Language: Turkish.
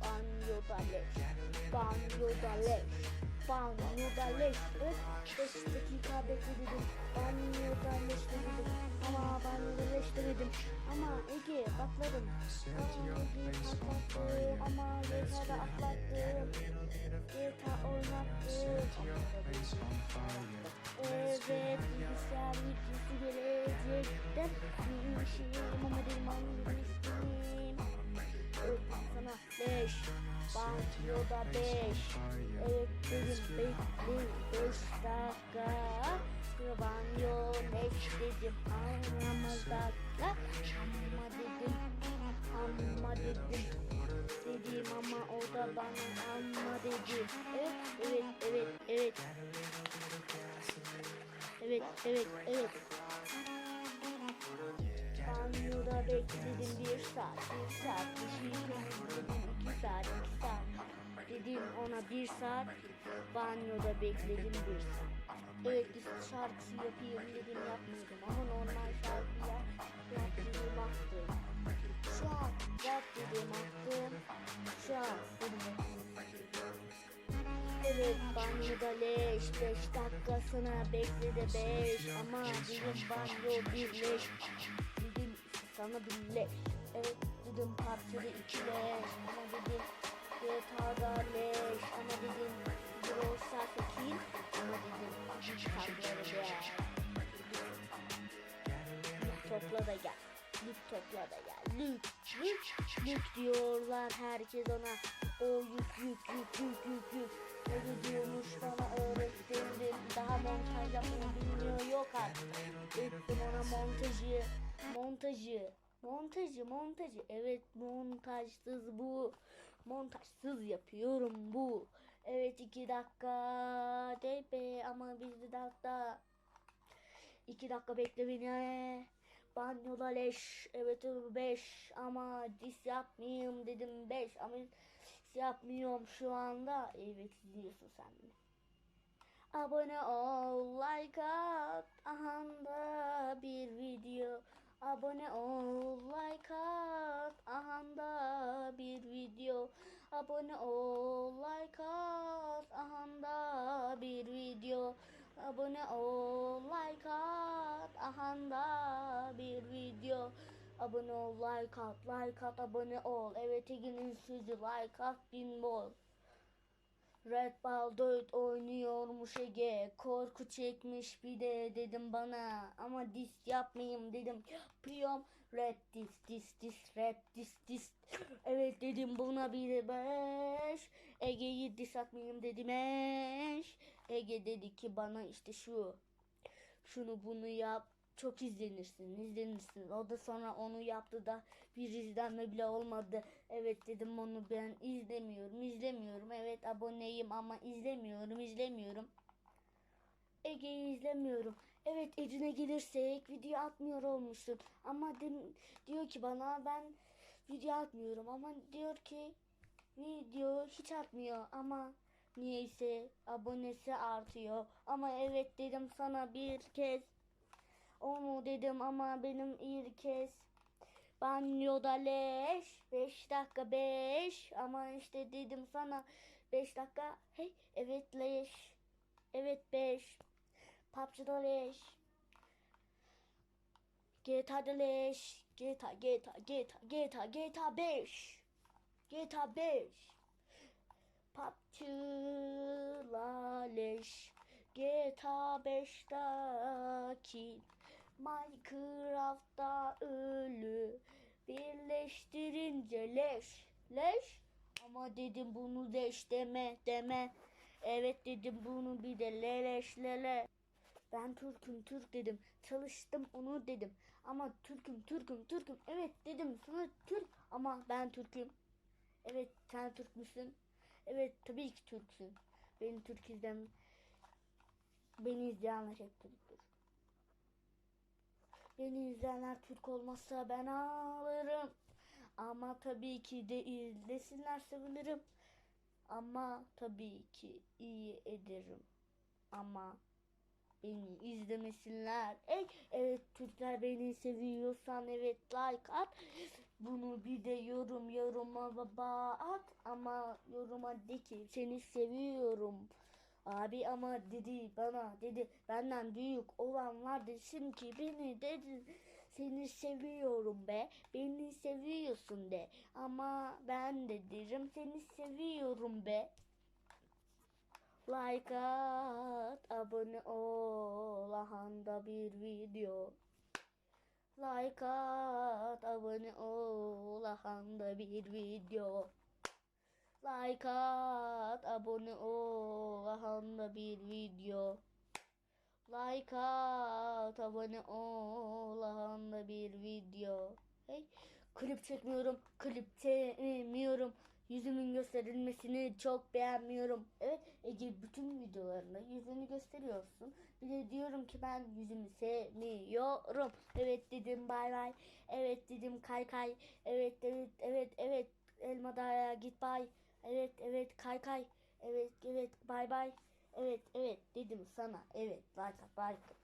Banyoda leş. Banyoda leş. Banyoda leş. Evet, beş dakika bekledim. Banyoda leş demedim. Ama banyoda leş demedim. Ama Ege patladım. Ege patlattım. Ama GTA'da atlattım. GTA oynattım. Evet, bilgisayar yüklüsü gelecekten bir şeyim 5, banyoda 5. Evet dedim bekle 5 dakika. Banyo leş dedim anlamazlar. Ama dedim, ama dedim. Dedim ama o da bana amma dedi. Evet, evet, evet, evet. Evet, evet, evet. Bekledim bir saat, bir saat. Bir şey dedim iki saat, iki saat. Dedim ona bir saat. Banyoda bekledim bir saat. Evet, bir şarkısı yapayım dedim yapmadım. Ama normal şarkıya dedim attım. Şu an dedim attım. Şu an Evet banyoda leş 5 dakikasına bekledi 5 ama dedim banyo bir leş sana bir leş. Evet dedim parçada iki leş. Ama dedim GTA'da leş. Ama dedim Brawl Stars'a kill ama dedim Lük topla da gel. Lük topla da gel. Lük Lük Lük diyorlar herkes ona. O yük yük yük yük yük yük. Ne diyormuş bana öğrettim. Daha montaj yapmayı bilmiyor yok artık. Ettim ona montajı montajı. Montajı montajı. Evet montajsız bu. Montajsız yapıyorum bu. Evet iki dakika be ama bir dakika. İki dakika bekle beni. Banyoda leş. Evet 5 ama dis yapmayayım dedim 5 ama dis yapmıyorum şu anda. Evet izliyorsun sen beni. Abone ol like at. Ahanda bir video Abone ol like at. Ahanda bir video. Abone ol like at. Ahanda bir video. Abone ol like at. Ahanda bir video. Abone ol like at like at. Abone ol. Evet Ege'nin sözü like at bin bol Red Ball 4 oynuyormuş Ege. Korku çekmiş bir de dedim bana. Ama dis yapmayayım dedim. Yapıyorum. Red dis dis dis Red dis dis. Evet dedim buna bir de beş. Ege'yi dis atmayayım dedim eş Ege dedi ki bana işte şu. Şunu bunu yap çok izlenirsin, izlenirsin. O da sonra onu yaptı da bir izlenme bile olmadı. Evet dedim onu ben izlemiyorum, izlemiyorum. Evet aboneyim ama izlemiyorum, izlemiyorum. Ege'yi izlemiyorum. Evet Ecine gelirsek video atmıyor olmuşsun. Ama diyor ki bana ben video atmıyorum ama diyor ki video hiç atmıyor ama niyeyse abonesi artıyor. Ama evet dedim sana bir kez onu dedim ama benim ilk kez banyoda leş 5 dakika 5 ama işte dedim sana 5 dakika hey evet leş evet 5 PUBG'da leş. GTA'da leş. GTA GTA GTA GTA GTA 5 GTA 5 PUBG'la leş. GTA 5'daki Minecraft'ta ölü. Birleştirince leş leş. Ama dedim bunu leş deme deme. Evet dedim bunu bir de leleş lele ben Türk'üm Türk dedim. Çalıştım onu dedim. Ama Türk'üm Türk'üm Türk'üm. Evet dedim sana Türk ama ben Türk'üm. Evet sen Türk müsün evet tabii ki Türksün. Beni Türk izlem Beni izleyenler hep Türktür. Beni izleyenler Türk olmazsa ben ağlarım. Ama tabii ki de izlesinler sevinirim. Ama tabii ki iyi ederim. Ama beni izlemesinler. Ey, evet Türkler beni seviyorsan evet like at. Bunu bir de yorum yoruma baba at. Ama yoruma de ki seni seviyorum. Abi ama dedi bana dedi benden büyük olan var desin ki beni dedi. Seni seviyorum be. Beni seviyorsun de. Ama ben de derim seni seviyorum be. Like at abone ol. Ahanda bir video. Like at abone ol. Ahanda bir video Like at, abone ol, ahanda bir video. Like at, abone ol, ahanda bir video. Hey, klip çekmiyorum, klip çekmiyorum. Yüzümün gösterilmesini çok beğenmiyorum. Evet, Ece bütün videolarında yüzünü gösteriyorsun. Bir de diyorum ki ben yüzümü sevmiyorum. Evet dedim bay bay. Evet dedim kay kay. Evet evet evet evet. Elma dağa git bay. Evet evet kay kay. Evet evet bay bay. Evet evet dedim sana. Evet like like.